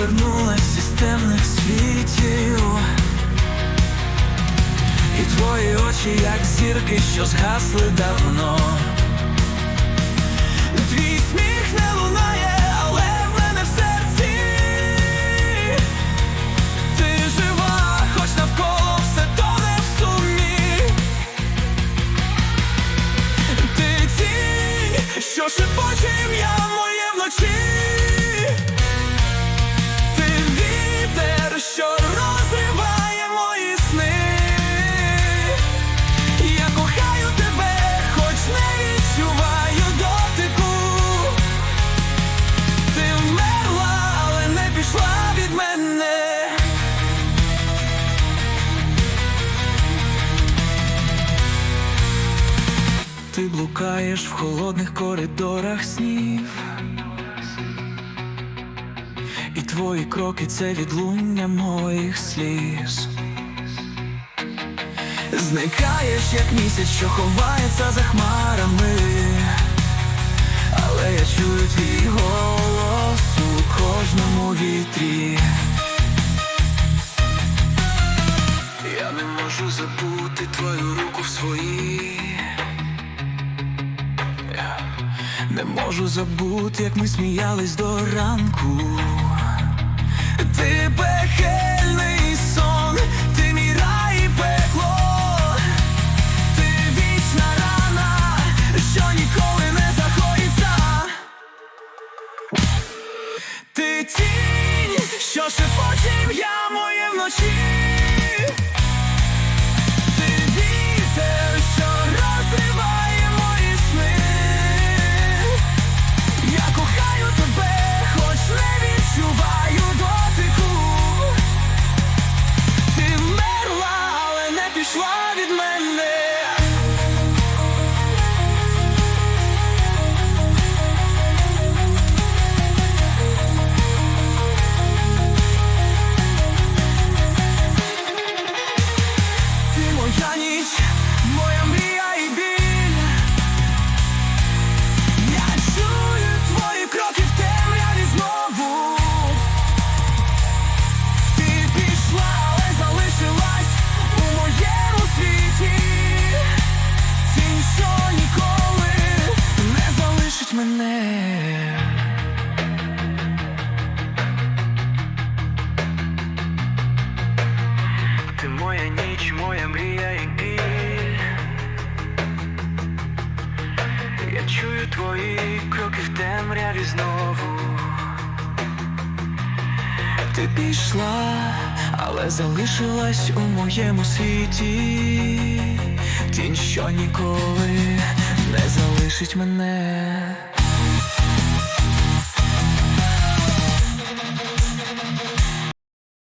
повернулась із темних світів. І твої очі, як зірки, що згасли давно. Твій сміх Ти блукаєш в холодних коридорах снів. І твої кроки це відлуння моїх сліз. Зникаєш, як місяць, що ховається за хмарами. Але я чую твій голос у кожному вітрі. Я не можу забути твою руку в своїй. Не можу забути, як ми сміялись до ранку. Ти пекельний сон, ти мій рай і пекло, ти вічна рана, що ніколи не захоїться. Ти тінь, що шепоче ім'я моє вночі. Темряві знову. Ти пішла, але залишилась у моєму світі. Тінь, що ніколи не залишить мене.